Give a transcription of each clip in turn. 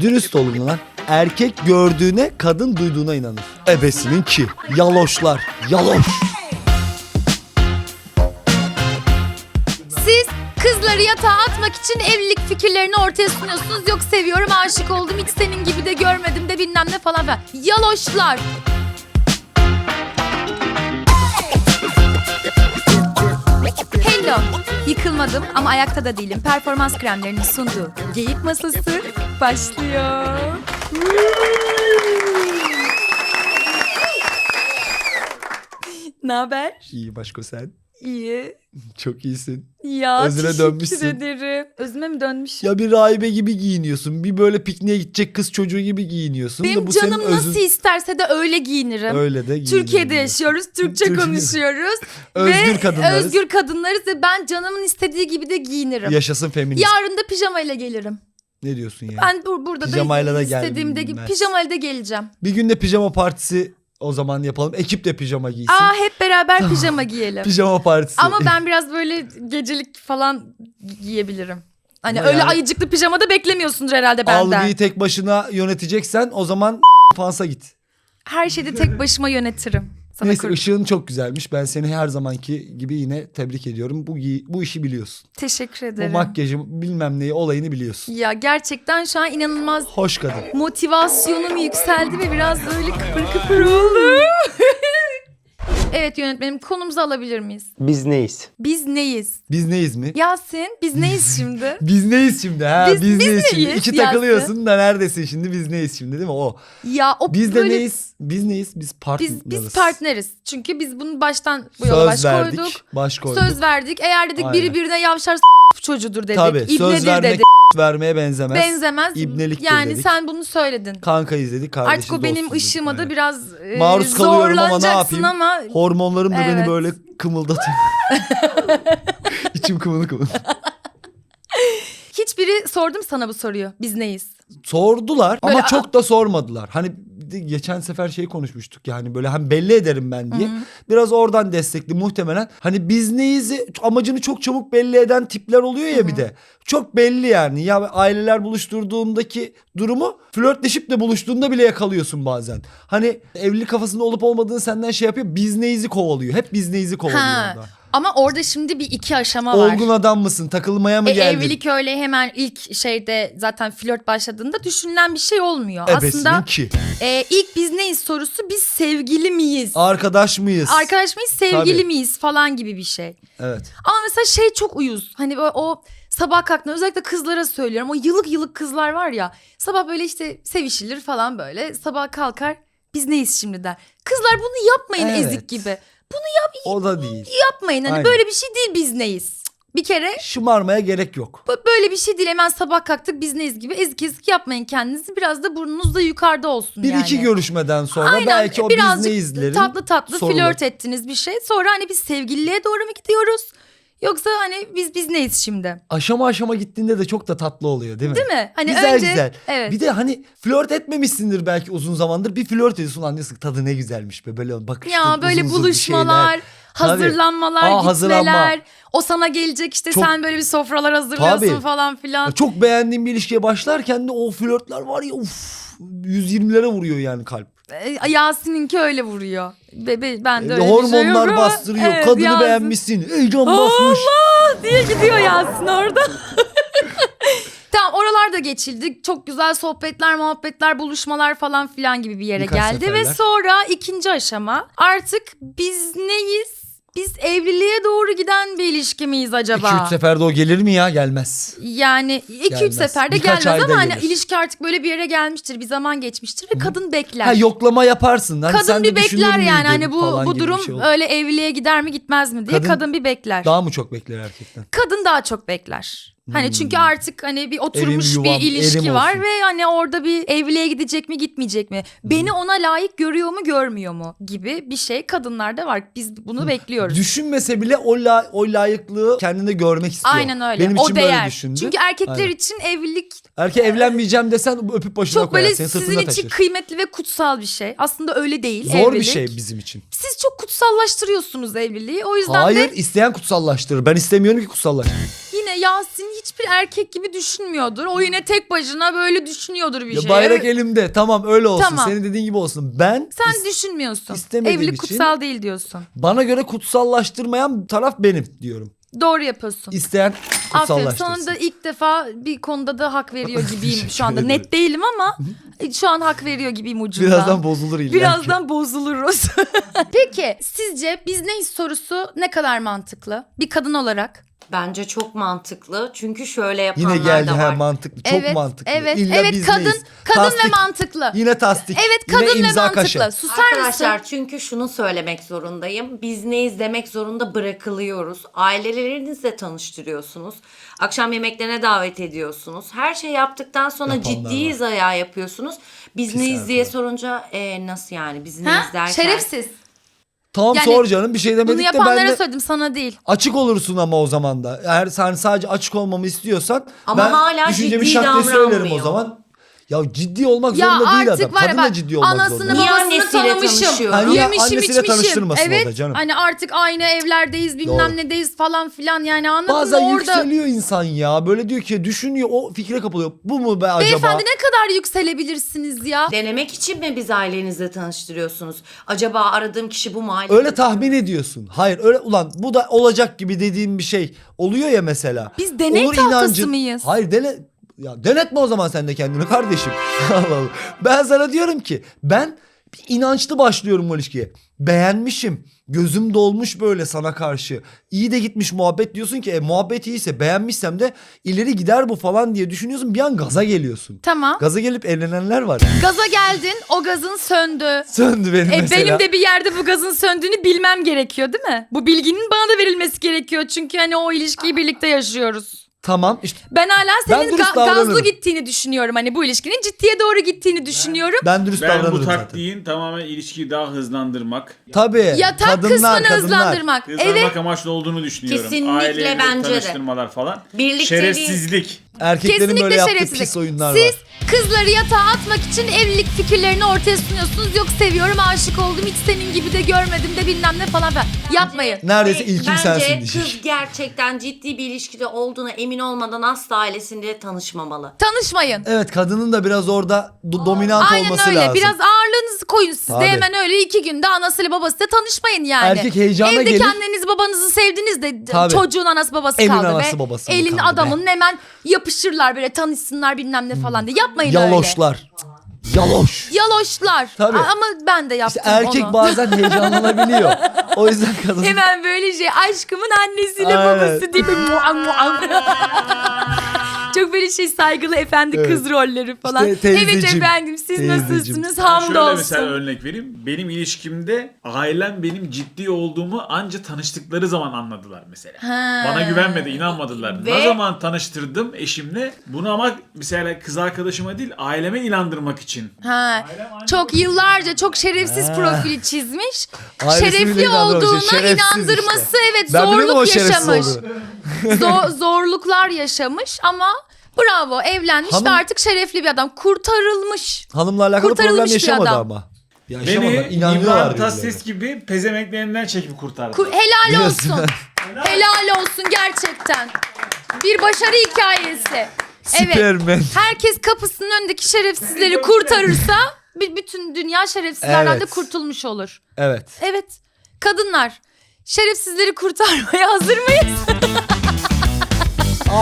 Dürüst olun lan. Erkek gördüğüne kadın duyduğuna inanır. Ebesinin ki. Yaloşlar. Yaloş. Siz kızları yatağa atmak için evlilik fikirlerini ortaya sunuyorsunuz. Yok seviyorum, aşık oldum, hiç senin gibi de görmedim de bilmem ne falan filan. Yaloşlar. Hello. Yıkılmadım ama ayakta da değilim. Performans kremlerinin sunduğu Geyik Masası başlıyor. ne haber? İyi başko sen. İyi. Çok iyisin. Ya Özüne teşekkür dönmüşsün. ederim. Özüme mi dönmüşüm? Ya bir rahibe gibi giyiniyorsun. Bir böyle pikniğe gidecek kız çocuğu gibi giyiniyorsun. da Benim bu canım senin nasıl özün. isterse de öyle giyinirim. Öyle de Türkiye'de giyiniyorsun. yaşıyoruz, Türkçe Türkiye- konuşuyoruz. Özgür ve kadınlarız. Özgür kadınlarız ve ben canımın istediği gibi de giyinirim. Yaşasın feminist. Yarın da pijamayla gelirim. Ne diyorsun ya? Ben bur- burada Pijamayla da da istediğimde gibi gelmez. pijamayla da geleceğim. Bir gün de pijama partisi o zaman yapalım. Ekip de pijama giysin. Aa hep beraber pijama giyelim. Pijama partisi. Ama ben biraz böyle gecelik falan giyebilirim. Hani Ama öyle yani- ayıcıklı pijama da beklemiyorsunuz herhalde benden. Algıyı tek başına yöneteceksen o zaman fansa git. Her şeyi de tek başıma yönetirim. Sana Neyse kur- ışığın çok güzelmiş. Ben seni her zamanki gibi yine tebrik ediyorum. Bu bu işi biliyorsun. Teşekkür Bu ederim. makyajın bilmem neyi olayını biliyorsun. Ya gerçekten şu an inanılmaz Hoş kadın. motivasyonum yükseldi ve biraz böyle kıpır kıpır oldum. evet yönetmenim konumuzu alabilir miyiz? Biz neyiz? Biz neyiz? Biz neyiz mi? Yasin biz neyiz şimdi? Biz neyiz şimdi ha? Biz- Biz, biz neyiz şimdi? neyiz İki Yasin? takılıyorsun da neredesin şimdi? Biz neyiz şimdi değil mi? O. ya o Biz de böyle neyiz? Biz neyiz? Biz partneriz. biz biz partneriz. Çünkü biz bunu baştan bu yola baş verdik. koyduk. Baş koyduk. Söz verdik. Eğer dedik biri Aynen. birine yavşar çocuğudur dedik. Tabii söz vermek dedik. vermeye benzemez. Benzemez. İbneliktir yani dedik. sen bunu söyledin. Kanka izledik kardeşiz Artık o benim ışığıma da biraz e, Maruz kalıyorum ama ne yapayım? ama Hormonlarım da beni Evet. böyle kımıldatıyor. İçim kımıl kımıl. hiçbiri sordum sana bu soruyu. Biz neyiz? Sordular Böyle ama çok da sormadılar. Hani bir de geçen sefer şey konuşmuştuk yani böyle hem belli ederim ben diye. Biraz oradan destekli muhtemelen. Hani biz neyiz amacını çok çabuk belli eden tipler oluyor ya bir de. Çok belli yani. Ya aileler buluşturduğundaki durumu flörtleşip de buluştuğunda bile yakalıyorsun bazen. Hani evlilik kafasında olup olmadığını senden şey yapıyor. Biz neyizi kovalıyor. Hep biz neyizi kovalıyor Ha. orada. Ama orada şimdi bir iki aşama var. Olgun adam mısın? Takılmaya mı E, geldin? evlilik öyle hemen ilk şeyde zaten flört başladığında düşünülen bir şey olmuyor. Ebesinin Aslında ki. e, ilk biz neyiz sorusu biz sevgili miyiz? Arkadaş mıyız? Arkadaş mıyız sevgili Tabii. miyiz falan gibi bir şey. Evet. Ama mesela şey çok uyuz. Hani böyle o sabah kalktığında özellikle kızlara söylüyorum. O yılık yılık kızlar var ya. Sabah böyle işte sevişilir falan böyle. Sabah kalkar biz neyiz şimdi der. Kızlar bunu yapmayın Evet. ezik gibi. O da değil. Yapmayın hani Aynen. böyle bir şey değil biz neyiz. Bir kere Şımarmaya gerek yok. böyle bir şey değil hemen sabah kalktık biz neyiz gibi ezik ezik yapmayın kendinizi. Biraz da burnunuz da yukarıda olsun Bir yani. iki görüşmeden sonra Aynen, belki o biz birazcık neyizlerin tatlı tatlı sorulur. flört ettiğiniz bir şey. Sonra hani biz sevgililiğe doğru mu gidiyoruz? Yoksa hani biz biz neyiz şimdi? Aşama aşama gittiğinde de çok da tatlı oluyor değil mi? Değil mi? Hani güzel önce güzel. evet. Bir de hani flört etmemişsindir belki uzun zamandır. Bir flört ediyorsun annesi tadı ne güzelmiş be böyle bakıştın ya böyle uzun uzun buluşmalar. Tabii. hazırlanmalar, Aa, gitmeler. hazırlanma. O sana gelecek işte Çok- sen böyle bir sofralar hazırlıyorsun Tabii. falan filan. Ya Çok beğendiğim bir ilişkiye başlarken de o flörtler var ya uf 120'lere vuruyor yani kalp. E, Yasin'inki öyle vuruyor. Be, be- ben de E, öyle şey Hormonlar bastırıyor. Evet, Kadını Yasin beğenmişsin. Heyecan basmış. diye gidiyor Yasin orada. Tamam oralarda geçildik. Çok güzel sohbetler, muhabbetler, buluşmalar falan filan gibi bir yere Birkaç geldi. Ve seferler. sonra ikinci aşama artık biz neyiz? Biz evliliğe doğru giden bir ilişki miyiz acaba? 2-3 seferde o gelir mi ya? Gelmez. Yani iki üç Gelmez. seferde Birkaç gelmez ama hani gelir. ilişki artık böyle bir yere gelmiştir, bir zaman geçmiştir ve kadın bekler. Ha yoklama yaparsın. Hani sen kadın de bir düşünür bekler yani hani bu falan bu gibi bir durum şey olur. öyle evliliğe gider mi gitmez mi diye Kadın kadın, bir bekler. Daha mı çok bekler erkekten? Kadın daha çok bekler. Hani çünkü artık hani bir oturmuş Hmm. Evim, yuvam, bir ilişki var olsun. ve hani orada bir evliliğe gidecek mi gitmeyecek mi? Beni ona layık görüyor mu görmüyor mu gibi bir şey kadınlarda var. Biz bunu bekliyoruz. Düşünmese bile o, la, o layıklığı kendinde görmek istiyor. Aynen öyle. Benim o için böyle değer. düşündü. Çünkü erkekler Aynen. için evlilik Erkeğe evlenmeyeceğim desen öpüp başına çok koyar. böyle Seni sizin sırtında için taşır. kıymetli ve kutsal bir şey. Aslında öyle değil. Zor bir evlilik. şey bizim için. Siz çok kutsallaştırıyorsunuz evliliği. O yüzden Hayır de isteyen kutsallaştırır. Ben istemiyorum ki kutsallaştırır. Yasin hiçbir erkek gibi düşünmüyordur. O yine tek başına böyle düşünüyordur bir Ya şey. bayrak Evet, elimde tamam öyle olsun Tamam. senin dediğin gibi olsun. Ben Sen is- düşünmüyorsun. istemediğim Evlilik için- kutsal değil diyorsun. bana göre kutsallaştırmayan taraf benim diyorum. Doğru yapıyorsun. İsteyen Aferin. kutsallaştırsın. Sonunda ilk defa bir konuda da hak veriyor gibiyim şu anda. ederim. Net değilim ama şu an hak veriyor gibiyim ucunda. Birazdan bozulur illa ki. Birazdan bozuluruz. Peki sizce biz neyiz sorusu ne kadar mantıklı? Bir kadın olarak. Bence çok mantıklı. Çünkü şöyle yapanlar Yine geldi da ha var. mantıklı. Çok evet, mantıklı. Evet, İlla evet biz kadın neyiz? kadın ve Tasdik. mantıklı. Yine tasdik. Evet Yine kadın ve imza mantıklı. kaşı. Susar Arkadaşlar mısın? çünkü şunu söylemek zorundayım. Biz neyiz demek zorunda bırakılıyoruz. Ailelerinizle tanıştırıyorsunuz. Akşam yemeklerine davet ediyorsunuz. Her şey yaptıktan sonra Yapanlar ciddiyiz ayağı yapıyorsunuz. Biz Pis neyiz diye erkek. sorunca e, nasıl yani biz neyiz Ha? derken. Şerefsiz. Tamam Yani sor canım bir şey Bunu demedik de ben yapanlara de söyledim sana değil. açık olursun ama o zaman da. Eğer sen sadece açık olmamı istiyorsan Ama ben hala düşüncemi ciddi şak diye söylerim o davranmıyor. zaman. Ya ciddi olmak Ya zorunda değil artık adam. var ya Kadın da ciddi olmak anasını zorunda. Niye babasını annesiyle tanımışım. tanışıyor? Ha, niye Yemişim annesiyle içmişim. Evet canım. hani artık aynı evlerdeyiz bilmem Doğru. nedeyiz falan filan yani anladın Bazen mı orada. yükseliyor insan ya. Böyle diyor ki düşünüyor o fikre kapılıyor. Bu mu be acaba? Beyefendi ne kadar yükselebilirsiniz ya? Denemek için mi biz ailenizle tanıştırıyorsunuz? Acaba aradığım kişi bu mu? Aile Öyle tahmin ediyorsun. Hayır öyle ulan bu da olacak gibi dediğim bir şey oluyor ya mesela. Biz deney Olur tahtası inancın- mıyız? Hayır dene ya denetme o zaman sen de kendini kardeşim. Allah Allah. ben sana diyorum ki ben bir inançlı başlıyorum bu ilişkiye. Beğenmişim. Gözüm dolmuş böyle sana karşı. İyi de gitmiş muhabbet diyorsun ki e, muhabbet iyiyse beğenmişsem de ileri gider bu falan diye düşünüyorsun. Bir an gaza geliyorsun. Tamam. Gaza gelip evlenenler var. Gaza geldin o gazın söndü. Söndü benim E mesela. benim de bir yerde bu gazın söndüğünü bilmem gerekiyor değil mi? Bu bilginin bana da verilmesi gerekiyor. Çünkü hani o ilişkiyi birlikte yaşıyoruz. Tamam işte Ben hala Ben senin dürüst ga- gazlı gittiğini düşünüyorum. Hani bu ilişkinin ciddiye doğru gittiğini düşünüyorum. ben dürüst Ben davranırım bu zaten. taktiğin tamamen ilişkiyi daha hızlandırmak, Tabii. Yatak kadınlar, kısmını kadınlar. hızlandırmak. hızlandırmak Evet. amaçlı olduğunu düşünüyorum. Kesinlikle Aileyle bence de. tanıştırmalar falan. Birlikteliği- Şerefsizlik. Erkeklerin Kesinlikle böyle yaptığı şerefsizlik. pis oyunlar Siz var. kızları yatağa atmak için evlilik fikirlerini ortaya sunuyorsunuz. Yok seviyorum, aşık oldum, hiç senin gibi de görmedim de bilmem ne falan filan. Yapmayın. Neredeyse ilkim bence sensin kız diyecek. gerçekten ciddi bir ilişkide olduğuna emin olmadan asla ailesiyle tanışmamalı. Tanışmayın. Evet kadının da biraz orada do- dominant Aynen olması öyle. lazım. Biraz ağırlığınızı koyun siz Tabii. de hemen öyle iki günde anasıyla babasıyla tanışmayın yani. Erkek heyecana Evde gelir. kendinizi babanızı sevdiniz de Tabii. çocuğun anası babası Evin kaldı anası be. babası mı Elin kaldı be? adamın hemen yapışırlar böyle tanışsınlar bilmem ne falan diye. Yapmayın öyle. Yaloşlar. Yaloş. Yaloşlar. Tabii. A- Ama ben de İşte yaptım erkek onu. bazen heyecanlanabiliyor. O yüzden kadın Hemen böyle şey aşkımın annesiyle Aynen. babası değil mi? Mua, mua. Çok böyle şey saygılı efendi Evet. kız rolleri falan. İşte evet teyzeciğim, efendim siz teyzeciğim. nasılsınız? Şöyle Hamdolsun. mesela örnek vereyim. Benim ilişkimde ailem benim ciddi olduğumu anca tanıştıkları zaman anladılar mesela. Ha. Bana güvenmedi, inanmadılar. Ve- Ne zaman tanıştırdım eşimle? Bunu ama mesela kız arkadaşıma değil, aileme inandırmak için. Ha. Çok yıllarca çok şerefsiz Ha. profili çizmiş. Ailesi bile Şerefli olduğuna Şerefsiz inandırması işte. evet Ben biliyorum o zorluk şerefsiz yaşamış. olduğunu. Zo- zorluklar yaşamış ama bravo evlenmiş Hanım- ve artık şerefli bir adam. Kurtarılmış. Hanımla alakalı problem Kurtarılmış bir yaşamadı adam. ama. Yaşamadılar. Beni inanıyorlar İmran birbirlerine. Tassis gibi pezevenklerinden çekip kurtardı. Ku- helal olsun. helal olsun gerçekten. Bir başarı hikayesi. Evet. Herkes kapısının önündeki şerefsizleri kurtarırsa bir bütün dünya şerefsizlerden de Evet. kurtulmuş olur. Evet. Evet. Kadınlar şerefsizleri kurtarmaya hazır mıyız?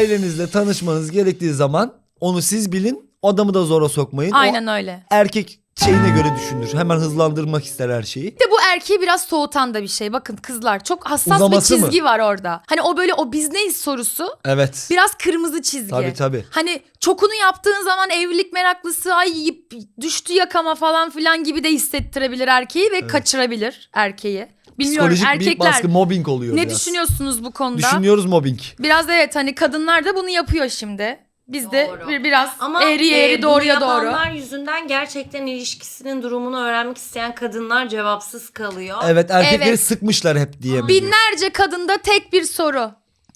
Ailenizle tanışmanız gerektiği zaman onu siz bilin. Adamı da zora sokmayın. O Aynen öyle. erkek şeyine göre düşünür. Hemen hızlandırmak ister her şeyi. Bir de bu erkeği biraz soğutan da bir şey. Bakın kızlar çok hassas Uzaması bir mı? çizgi var orada. Hani o böyle o biz neyiz sorusu Evet. biraz kırmızı çizgi. Tabii tabii. Hani çokunu yaptığın zaman evlilik meraklısı ay yip- düştü yakama falan filan gibi de hissettirebilir erkeği ve kaçırabilir erkeği. Bilmiyorum Psikolojik bir erkekler baskı, mobbing oluyor ne biraz. düşünüyorsunuz bu konuda? Düşünüyoruz mobbing. Biraz evet hani kadınlar da bunu yapıyor şimdi. Biz de Doğru. bir, biraz Ama eğri e, eğri bunu doğruya doğru. yapanlar yüzünden gerçekten ilişkisinin durumunu öğrenmek isteyen kadınlar cevapsız kalıyor. Evet erkekleri Evet. sıkmışlar hep diye. Binlerce kadında tek bir soru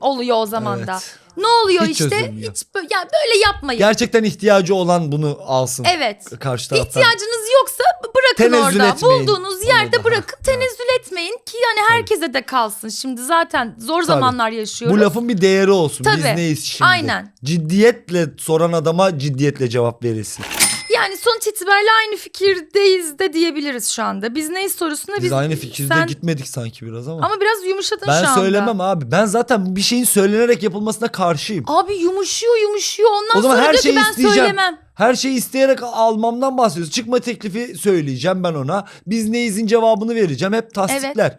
oluyor o zaman da. Evet. Ne oluyor Hiç işte? çözülmüyor. Hiç böyle, yani böyle yapmayın. Gerçekten ihtiyacı olan bunu alsın. Evet. Karşı taraftan. İhtiyacınız yoksa bırakın Tenezzül orada. etmeyin. Bulduğunuz yerde Orada. bırakın. Tenezzül etmeyin ki yani herkese de kalsın. Şimdi zaten zor zamanlar yaşıyoruz. Bu lafın bir değeri olsun. Biz Tabii. neyiz şimdi? Aynen. Ciddiyetle soran adama ciddiyetle cevap verilsin. Yani sonuç itibariyle aynı fikirdeyiz de diyebiliriz şu anda. Biz neyiz sorusuna Biz, biz aynı fikirde sen- gitmedik sanki biraz ama. Ama biraz yumuşadın ben şu anda. söylemem abi. Ben zaten bir şeyin söylenerek yapılmasına karşıyım. Abi yumuşuyor yumuşuyor ondan O zaman sonra her diyor şeyi ki ben isteyeceğim. söylemem. Her şeyi isteyerek almamdan bahsediyoruz. Çıkma teklifi söyleyeceğim ben ona. Biz neyizin cevabını vereceğim. Hep tasdikler.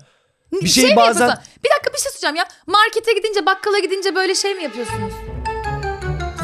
Bir şey mi bazen- yapıyorsun? Bir dakika bir şey söyleyeceğim ya. Markete gidince bakkala gidince böyle şey mi yapıyorsunuz?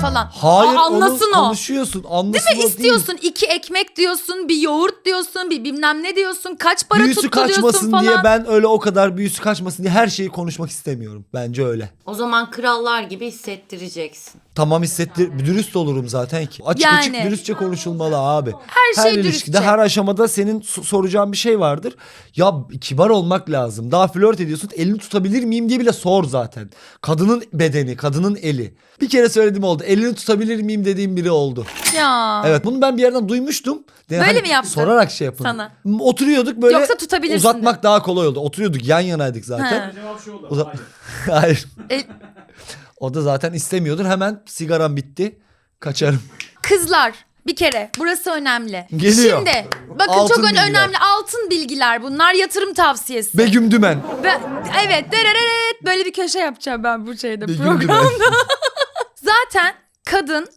Falan. Hayır Aa, anlasın onu o. konuşuyorsun. Anlasın Değil mi? o değil. İstiyorsun iki ekmek diyorsun, bir yoğurt diyorsun, bir bilmem ne diyorsun, kaç para Büyüsü tuttu diyorsun kaçmasın falan. diye ben öyle o kadar büyüsü kaçmasın diye her şeyi konuşmak istemiyorum. Bence öyle. O zaman krallar gibi hissettireceksin. Tamam hissettir dürüst olurum zaten ki. Açık Yani. açık dürüstçe konuşulmalı abi. Her şey ilişkide dürüstçe. her aşamada senin so- soracağın bir şey vardır. Ya kibar olmak lazım. Daha flört ediyorsun elini tutabilir miyim diye bile sor zaten. Kadının bedeni, kadının eli. Bir kere söyledim oldu. Elini tutabilir miyim dediğim biri oldu. Ya. Evet bunu ben bir yerden duymuştum. De, Böyle hani mi yaptın? Sorarak şey yapın. Sana. Oturuyorduk böyle Yoksa tutabilirsin uzatmak de. daha kolay oldu. Oturuyorduk yan yanaydık zaten. He. Cevap şu oldu. Uza- Hayır. Hayır. E, O da zaten istemiyordur. Hemen sigaram bitti. Kaçarım. kızlar bir kere burası önemli. Geliyor. Şimdi bakın Altın çok bilgiler. önemli altın bilgiler bunlar yatırım tavsiyesi. Begüm Dümen. Ben- evet derereret böyle bir köşe yapacağım ben bu şeyde Begüm program. Dümen. Zaten kadın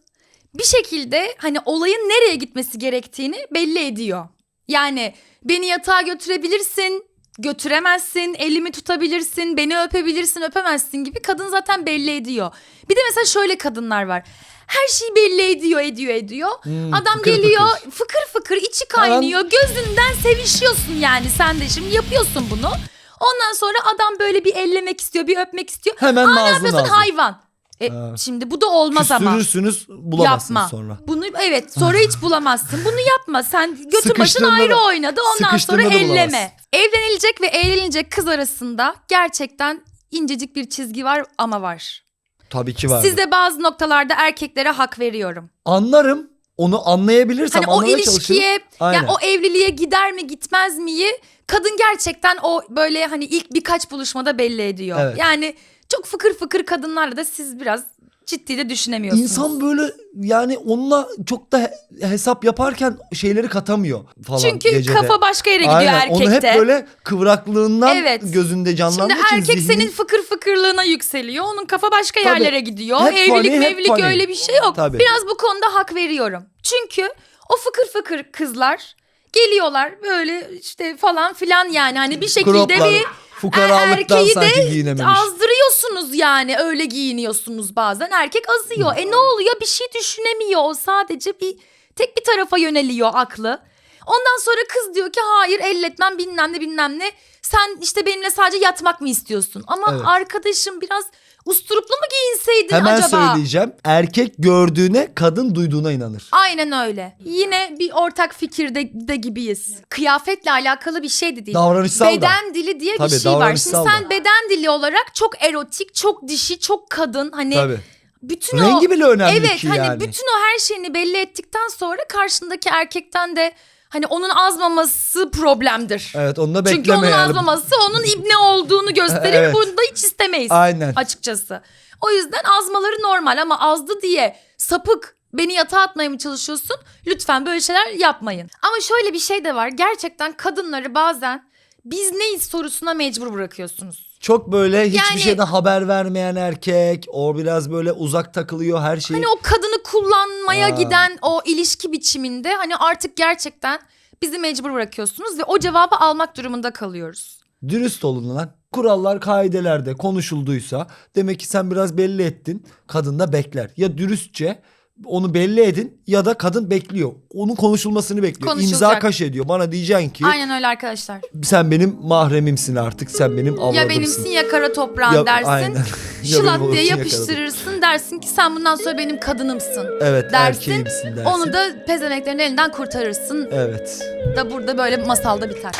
bir şekilde hani olayın nereye gitmesi gerektiğini belli ediyor. Yani beni yatağa götürebilirsin, götüremezsin, elimi tutabilirsin, beni öpebilirsin, öpemezsin gibi kadın zaten belli ediyor. Bir de mesela şöyle kadınlar var. Her şeyi belli ediyor, ediyor, ediyor. Hmm, Adam fıkır geliyor, fıkır. fıkır fıkır içi kaynıyor. Gözünden sevişiyorsun yani sen de şimdi yapıyorsun bunu. Ondan sonra adam böyle bir ellemek istiyor, bir öpmek istiyor. Hemen Aa, ne yapıyorsun nazlı. hayvan. E, Ha. şimdi bu da olmaz ama. Küstürürsünüz bulamazsınız Yapma. sonra. Bunu evet sonra hiç bulamazsın. Bunu yapma. Sen götü başın Sıkıştığında ayrı da- oynadı. Ondan sonra sıkıştığında da bulamazsın. elleme. Evlenilecek ve eğlenilecek kız arasında gerçekten incecik bir çizgi var ama var. Tabii ki var. Sizde bazı noktalarda erkeklere hak veriyorum. Anlarım. Onu anlayabilirsem Hani o anlamaya çalışırım. ilişkiye, Aynen. yani o evliliğe gider mi gitmez miyi kadın gerçekten o böyle hani ilk birkaç buluşmada belli ediyor. Evet. Yani çok fıkır fıkır kadınlarla da siz biraz ciddi de düşünemiyorsunuz. İnsan böyle yani onunla çok da he- hesap yaparken şeyleri katamıyor falan Çünkü gecede. kafa başka yere gidiyor Aynen. erkekte. Onu hep böyle kıvraklığından Evet. gözünde canlandığı Şimdi için erkek zihnin- senin fıkır fıkırlığına yükseliyor. Onun kafa başka Tabii. yerlere gidiyor. Hep Evlilik funny, hep mevlilik funny. öyle bir şey yok. Tabii. Biraz bu konuda hak veriyorum. Çünkü o fıkır fıkır kızlar geliyorlar böyle işte falan filan yani hani bir şekilde Croplar, bir fukaralıktan erkeği sanki de giyinememiş. azdırıyorsunuz yani öyle giyiniyorsunuz bazen. Erkek azıyor. E ne oluyor? Bir şey düşünemiyor. O sadece bir tek bir tarafa yöneliyor aklı. Ondan sonra kız diyor ki hayır elletmem bilmem ne bilmem ne. Sen işte benimle sadece yatmak mı istiyorsun? Ama Evet. arkadaşım biraz usturuplu mu giyinseydin Hemen acaba? söyleyeceğim. Erkek gördüğüne kadın duyduğuna inanır. Aynen öyle. Yine bir ortak fikirde de gibiyiz. Kıyafetle alakalı bir şey de değil. Davranışsal da. beden dili diye Tabii, bir şey var. Şimdi davranışsal sen da. beden dili olarak çok erotik, çok dişi, çok kadın hani Tabii. bütün Rengi o bile önemli Evet ki hani yani. bütün o her şeyini belli ettikten sonra karşındaki erkekten de hani onun azmaması problemdir. Evet onu da Çünkü bekleme onun yani. azmaması onun ibne olduğunu gösterir. Evet. Bunu da hiç istemeyiz Aynen. açıkçası. O yüzden azmaları normal ama azdı diye sapık beni yatağa atmaya mı çalışıyorsun? Lütfen böyle şeyler yapmayın. Ama şöyle bir şey de var. Gerçekten kadınları bazen biz neyiz sorusuna mecbur bırakıyorsunuz. Çok böyle hiçbir Yani- şeyden haber vermeyen erkek. O biraz böyle uzak takılıyor her şeyi. Hani o kadını kullanmaya Aa. giden o ilişki biçiminde hani artık gerçekten bizi mecbur bırakıyorsunuz ve o cevabı almak durumunda kalıyoruz. Dürüst olun lan. Kurallar kaidelerde konuşulduysa demek ki sen biraz belli ettin. Kadın da bekler. Ya dürüstçe onu belli edin ya da kadın bekliyor. Onun konuşulmasını bekliyor. İmza kaş ediyor. Bana diyeceksin ki Aynen öyle arkadaşlar. sen benim mahremimsin artık. Sen benim avradımsın. Ya benimsin ya kara toprağın Ya- dersin. aynen. Ya benim diye olursun ya yapıştırırsın dersin ki sen bundan sonra benim kadınımsın. Evet dersin. erkeğimsin dersin. Onu da pezemeklerin elinden kurtarırsın Evet. da burada böyle masalda biter.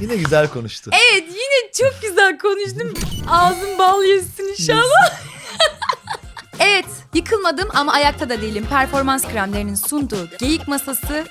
Yine güzel konuştu. Evet yine çok güzel konuştum. Ağzım bal yesin inşallah. Evet yıkılma Yorulmadım ama ayakta da değilim. Performans kremlerinin sunduğu geyik masası